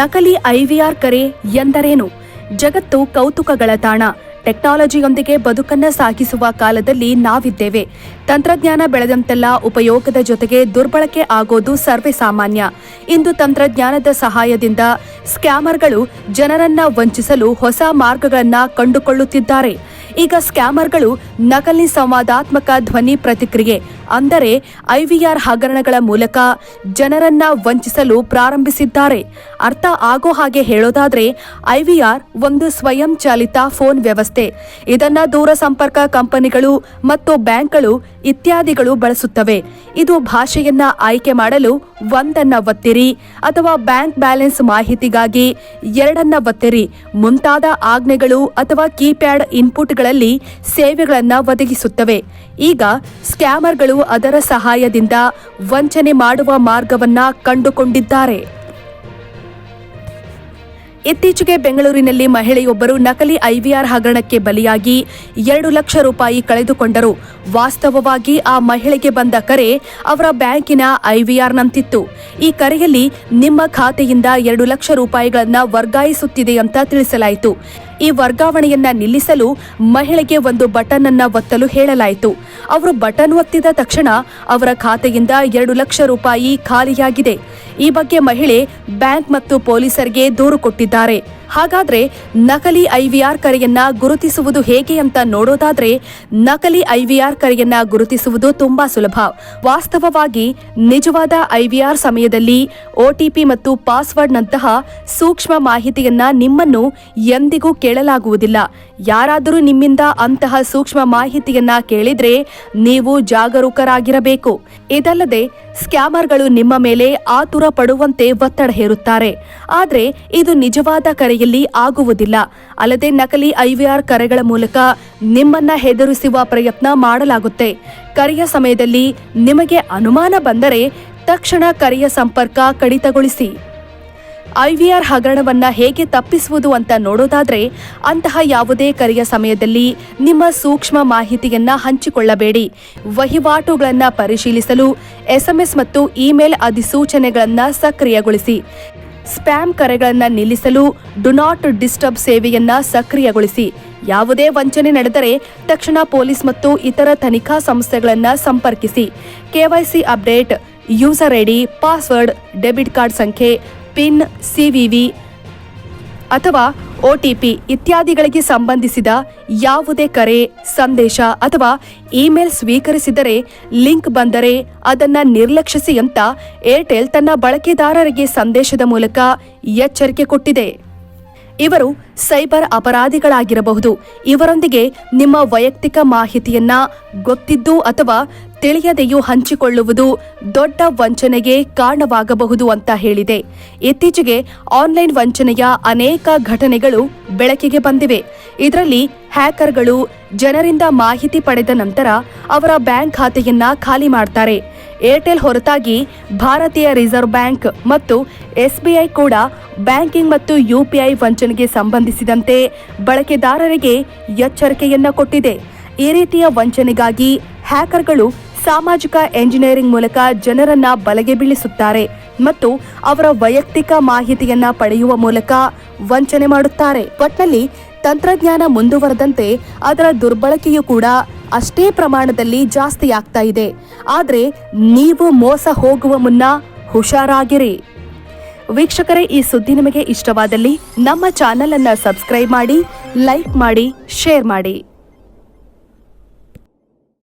ನಕಲಿ ಐವಿಆರ್ ಕರೆ ಎಂದರೇನು? ಜಗತ್ತು ಕೌತುಕಗಳ ತಾಣ. ಟೆಕ್ನಾಲಜಿಯೊಂದಿಗೆ ಬದುಕನ್ನ ಸಾಗಿಸುವ ಕಾಲದಲ್ಲಿ ನಾವಿದ್ದೇವೆ. ತಂತ್ರಜ್ಞಾನ ಬೆಳೆದಂತೆಲ್ಲ ಉಪಯೋಗದ ಜೊತೆಗೆ ದುರ್ಬಳಕೆ ಆಗೋದು ಸರ್ವೇ ಸಾಮಾನ್ಯ ಇಂದು ತಂತ್ರಜ್ಞಾನದ ಸಹಾಯದಿಂದ ಸ್ಕ್ಯಾಮರ್ಗಳು ಜನರನ್ನ ವಂಚಿಸಲು ಹೊಸ ಮಾರ್ಗಗಳನ್ನ ಕಂಡುಕೊಳ್ಳುತ್ತಿದ್ದಾರೆ. ಈಗ ಸ್ಕ್ಯಾಮರ್ಗಳು ನಕಲಿ ಸಂವಾದಾತ್ಮಕ ಧ್ವನಿ ಪ್ರತಿಕ್ರಿಯೆ, ಅಂದರೆ ಐವಿಆರ್ ಹಗರಣಗಳ ಮೂಲಕ ಜನರನ್ನ ವಂಚಿಸಲು ಪ್ರಾರಂಭಿಸಿದ್ದಾರೆ. ಅರ್ಥ ಆಗೋ ಹಾಗೆ ಹೇಳೋದಾದ್ರೆ ಐವಿಆರ್ ಒಂದು ಸ್ವಯಂಚಾಲಿತ ಫೋನ್ ವ್ಯವಸ್ಥೆ. ಇದನ್ನ ದೂರ ಸಂಪರ್ಕ ಕಂಪನಿಗಳು ಮತ್ತು ಬ್ಯಾಂಕ್ಗಳು ಇತ್ಯಾದಿಗಳು ಬಳಸುತ್ತವೆ. ಇದು ಭಾಷೆಯನ್ನ ಆಯ್ಕೆ ಮಾಡಲು ಒಂದನ್ನ ಒತ್ತಿರಿ ಅಥವಾ ಬ್ಯಾಂಕ್ ಬ್ಯಾಲೆನ್ಸ್ ಮಾಹಿತಿಗಾಗಿ ಎರಡನ್ನ ಒತ್ತಿರಿ. ಮುಂತಾದ ಆಜ್ಞೆಗಳು ಅಥವಾ ಕೀಪ್ಯಾಡ್ ಇನ್ಪುಟ್ಗಳಲ್ಲಿ ಸೇವೆಗಳನ್ನ ಒದಗಿಸುತ್ತವೆ. ಈಗ ಸ್ಕ್ಯಾಮರ್ಗಳು ಅದರ ಸಹಾಯದಿಂದ ವಂಚನೆ ಮಾಡುವ ಮಾರ್ಗವನ್ನ ಕಂಡುಕೊಂಡಿದ್ದಾರೆ. ಇತ್ತೀಚೆಗೆ ಬೆಂಗಳೂರಿನಲ್ಲಿ ಮಹಿಳೆಯೊಬ್ಬರು ನಕಲಿ ಐವಿಆರ್ ಹಗರಣಕ್ಕೆ ಬಲಿಯಾಗಿ ಎರಡು ಲಕ್ಷ ರೂಪಾಯಿ ಕಳೆದುಕೊಂಡರು. ವಾಸ್ತವವಾಗಿ ಆ ಮಹಿಳೆಗೆ ಬಂದ ಕರೆ ಅವರ ಬ್ಯಾಂಕಿನ ಐವಿಆರ್ನಂತಿತ್ತು. ಈ ಕರೆಯಲ್ಲಿ ನಿಮ್ಮ ಖಾತೆಯಿಂದ ಎರಡು ಲಕ್ಷ ರೂಪಾಯಿಗಳನ್ನು ವರ್ಗಾಯಿಸುತ್ತಿದೆ ಅಂತ ತಿಳಿಸಲಾಯಿತು. ಈ ವರ್ಗಾವಣೆಯನ್ನ ನಿಲ್ಲಿಸಲು ಮಹಿಳೆಗೆ ಒಂದು ಬಟನ್ ಅನ್ನ ಒತ್ತಲು ಹೇಳಲಾಯಿತು. ಅವರು ಬಟನ್ ಒತ್ತಿದ ತಕ್ಷಣ ಅವರ ಖಾತೆಯಿಂದ ಎರಡು ಲಕ್ಷ ರೂಪಾಯಿ ಖಾಲಿಯಾಗಿದೆ. ಈ ಬಗ್ಗೆ ಮಹಿಳೆ ಬ್ಯಾಂಕ್ ಮತ್ತು ಪೊಲೀಸರಿಗೆ ದೂರು ಕೊಟ್ಟಿದ್ದಾರೆ. ಹಾಗಾದ್ರೆ ನಕಲಿ ಐವಿಆರ್ ಕರೆಯನ್ನ ಗುರುತಿಸುವುದು ಹೇಗೆ ಅಂತ ನೋಡೋದಾದ್ರೆ, ನಕಲಿ ಐವಿಆರ್ ಕರೆಯನ್ನ ಗುರುತಿಸುವುದು ತುಂಬಾ ಸುಲಭ. ವಾಸ್ತವವಾಗಿ ನಿಜವಾದ ಐವಿಆರ್ ಸಮಯದಲ್ಲಿ ಒಟಿಪಿ ಮತ್ತು ಪಾಸ್ವರ್ಡ್ನಂತಹ ಸೂಕ್ಷ್ಮ ಮಾಹಿತಿಯನ್ನ ನಿಮ್ಮನ್ನು ಎಂದಿಗೂ ಕೇಳಲಾಗುವುದಿಲ್ಲ. ಯಾರಾದರೂ ನಿಮ್ಮಿಂದ ಅಂತಹ ಸೂಕ್ಷ್ಮ ಮಾಹಿತಿಯನ್ನ ಕೇಳಿದ್ರೆ ನೀವು ಜಾಗರೂಕರಾಗಿರಬೇಕು. ಇದಲ್ಲದೆ ಸ್ಕ್ಯಾಮರ್ಗಳು ನಿಮ್ಮ ಮೇಲೆ ಆತುರ ಪಡುವಂತೆ ಒತ್ತಡ ಹೇರುತ್ತಾರೆ. ಆದರೆ ಇದು ನಿಜವಾದ ಕರೆಯಲ್ಲಿ ಆಗುವುದಿಲ್ಲ. ಅಲ್ಲದೆ ನಕಲಿ ಐವಿಆರ್ ಕರೆಗಳ ಮೂಲಕ ನಿಮ್ಮನ್ನ ಹೆದರಿಸುವ ಪ್ರಯತ್ನ ಮಾಡಲಾಗುತ್ತೆ. ಕರೆಯ ಸಮಯದಲ್ಲಿ ನಿಮಗೆ ಅನುಮಾನ ಬಂದರೆ ತಕ್ಷಣ ಕರೆಯ ಸಂಪರ್ಕ ಕಡಿತಗೊಳಿಸಿ. ಐವಿಆರ್ ಹಗರಣವನ್ನ ಹೇಗೆ ತಪ್ಪಿಸುವುದು ಅಂತ ನೋಡೋದಾದ್ರೆ ಅಂತಹ ಯಾವುದೇ ಕರೆಯ ಸಮಯದಲ್ಲಿ ನಿಮ್ಮ ಸೂಕ್ಷ್ಮ ಮಾಹಿತಿಯನ್ನ ಹಂಚಿಕೊಳ್ಳಬೇಡಿ. ವಹಿವಾಟುಗಳನ್ನ ಪರಿಶೀಲಿಸಲು ಎಸ್ಎಂಎಸ್ ಮತ್ತು ಇಮೇಲ್ ಅಧಿಸೂಚನೆಗಳನ್ನ ಸಕ್ರಿಯಗೊಳಿಸಿ. ಸ್ಪ್ಯಾಮ್ ಕರೆಗಳನ್ನ ನಿಲ್ಲಿಸಲು ಡು ನಾಟ್ ಡಿಸ್ಟರ್ಬ್ ಸೇವೆಯನ್ನ ಸಕ್ರಿಯಗೊಳಿಸಿ. ಯಾವುದೇ ವಂಚನೆ ನಡೆದರೆ ತಕ್ಷಣ ಪೊಲೀಸ್ ಮತ್ತು ಇತರ ತನಿಖಾ ಸಂಸ್ಥೆಗಳನ್ನ ಸಂಪರ್ಕಿಸಿ. KYC update, user ID, password, debit card ಸಂಖ್ಯೆ ಪಿನ್ ಸಿವಿವಿ ಅಥವಾ ಒಟಿಪಿ ಇತ್ಯಾದಿಗಳಿಗೆ ಸಂಬಂಧಿಸಿದ ಯಾವುದೇ ಕರೆ, ಸಂದೇಶ ಅಥವಾ ಇಮೇಲ್ ಸ್ವೀಕರಿಸಿದರೆ ಲಿಂಕ್ ಬಂದರೆ ಅದನ್ನ ನಿರ್ಲಕ್ಷಿಸಿ ಅಂತ ಏರ್ಟೆಲ್ ತನ್ನ ಬಳಕೆದಾರರಿಗೆ ಸಂದೇಶದ ಮೂಲಕ ಎಚ್ಚರಿಕೆ ಕೊಟ್ಟಿದೆ. ಇವರು ಸೈಬರ್ ಅಪರಾಧಿಗಳಾಗಿರಬಹುದು. ಇವರೊಂದಿಗೆ ನಿಮ್ಮ ವೈಯಕ್ತಿಕ ಮಾಹಿತಿಯನ್ನ ಗೊತ್ತಿದ್ದು ಅಥವಾ ತಿಳಿಯದೆಯೂ ಹಂಚಿಕೊಳ್ಳುವುದು ದೊಡ್ಡ ವಂಚನೆಗೆ ಕಾರಣವಾಗಬಹುದು ಅಂತ ಹೇಳಿದೆ. ಇತ್ತೀಚೆಗೆ ಆನ್ಲೈನ್ ವಂಚನೆಯ ಅನೇಕ ಘಟನೆಗಳು ಬೆಳಕಿಗೆ ಬಂದಿವೆ. ಇದರಲ್ಲಿ ಹ್ಯಾಕರ್ಗಳು ಜನರಿಂದ ಮಾಹಿತಿ ಪಡೆದ ನಂತರ ಅವರ ಬ್ಯಾಂಕ್ ಖಾತೆಯನ್ನ ಖಾಲಿ ಮಾಡ್ತಾರೆ. ಏರ್ಟೆಲ್ ಹೊರತಾಗಿ ಭಾರತೀಯ ರಿಸರ್ವ್ ಬ್ಯಾಂಕ್ ಮತ್ತು ಎಸ್ಬಿಐ ಕೂಡ ಬ್ಯಾಂಕಿಂಗ್ ಮತ್ತು ಯುಪಿಐ ವಂಚನೆಗೆ ಸಂಬಂಧಿಸಿದಂತೆ ಬಳಕೆದಾರರಿಗೆ ಎಚ್ಚರಿಕೆಯನ್ನ ಕೊಟ್ಟಿದೆ. ಈ ರೀತಿಯ ವಂಚನೆಗಾಗಿ ಹ್ಯಾಕರ್ಗಳು ಸಾಮಾಜಿಕ ಎಂಜಿನಿಯರಿಂಗ್ ಮೂಲಕ ಜನರನ್ನ ಬಲೆಗೆ ಬೀಳಿಸುತ್ತಾರೆ ಮತ್ತು ಅವರ ವೈಯಕ್ತಿಕ ಮಾಹಿತಿಯನ್ನ ಪಡೆಯುವ ಮೂಲಕ ವಂಚನೆ ಮಾಡುತ್ತಾರೆ. ಒಟ್ನಲ್ಲಿ ತಂತ್ರಜ್ಞಾನ ಮುಂದುವರೆದಂತೆ ಅದರ ದುರ್ಬಳಕೆಯೂ ಕೂಡ ಅಷ್ಟೇ ಪ್ರಮಾಣದಲ್ಲಿ ಜಾಸ್ತಿ ಆಗ್ತಾ ಇದೆ. ಆದರೆ ನೀವು ಮೋಸ ಹೋಗುವ ಮುನ್ನ ಹುಷಾರಾಗಿರಿ. ವೀಕ್ಷಕರೇ, ಈ ಸುದ್ದಿ ನಿಮಗೆ ಇಷ್ಟವಾದಲ್ಲಿ ನಮ್ಮ ಚಾನೆಲ್ ಅನ್ನ ಸಬ್ಸ್ಕ್ರೈಬ್ ಮಾಡಿ, ಲೈಕ್ ಮಾಡಿ, ಶೇರ್ ಮಾಡಿ.